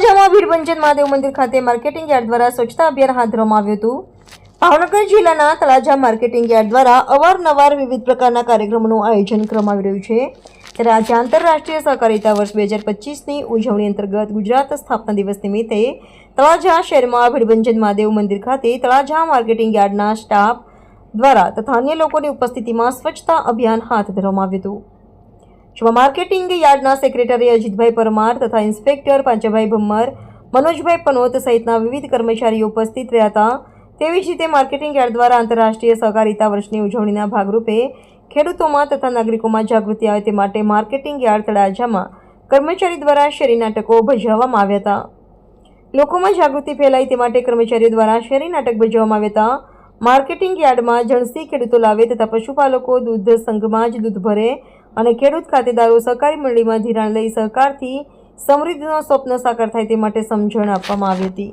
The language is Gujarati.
તળાજામાં વીરભંજન મહાદેવ મંદિર ખાતે માર્કેટિંગ યાર્ડ દ્વારા સ્વચ્છતા અભિયાન હાથ ધરવામાં આવ્યું હતું. ભાવનગર જિલ્લાના તળાજા માર્કેટિંગ યાર્ડ દ્વારા અવારનવાર વિવિધ પ્રકારના કાર્યક્રમોનું આયોજન કરવામાં આવી રહ્યું છે. ત્યારે આજે આંતરરાષ્ટ્રીય સહકારિતા વર્ષ બે હજાર પચીસની ઉજવણી અંતર્ગત ગુજરાત સ્થાપના દિવસ નિમિત્તે તળાજા શહેરમાં ભીડભંજન મહાદેવ મંદિર ખાતે તળાજા માર્કેટિંગ યાર્ડના સ્ટાફ દ્વારા તથા અન્ય લોકોની ઉપસ્થિતિમાં સ્વચ્છતા અભિયાન હાથ ધરવામાં આવ્યું હતું. જેમાં માર્કેટિંગ યાર્ડના સેક્રેટરી અજીતભાઈ પરમાર તથા ઇન્સ્પેક્ટર પાંચભાઈ ભમ્મર, મનોજભાઈ પનોત સહિતના વિવિધ કર્મચારીઓ ઉપસ્થિત રહ્યા હતા. તેવી જ રીતે માર્કેટિંગ યાર્ડ દ્વારા આંતરરાષ્ટ્રીય સહકારિતા વર્ષની ઉજવણીના ભાગરૂપે ખેડૂતોમાં તથા નાગરિકોમાં જાગૃતિ આવે તે માટે માર્કેટિંગ યાર્ડ તળાજામાં કર્મચારી દ્વારા શેરી નાટકો ભજવવામાં આવ્યા હતા. લોકોમાં જાગૃતિ ફેલાય તે માટે કર્મચારીઓ દ્વારા શેરી નાટક ભજવવામાં આવ્યા હતા. માર્કેટિંગ યાર્ડમાં જણસી ખેડૂતો લાવે તથા પશુપાલકો દૂધ સંઘમાં જ દૂધ ભરે અને ખેડૂત ખાતેદારો સહકારી મંડળીમાં ધિરાણ લઈ સહકારથી સમૃદ્ધિનો સ્વપ્ન સાકાર થાય તે માટે સમજણ આપવામાં આવી હતી.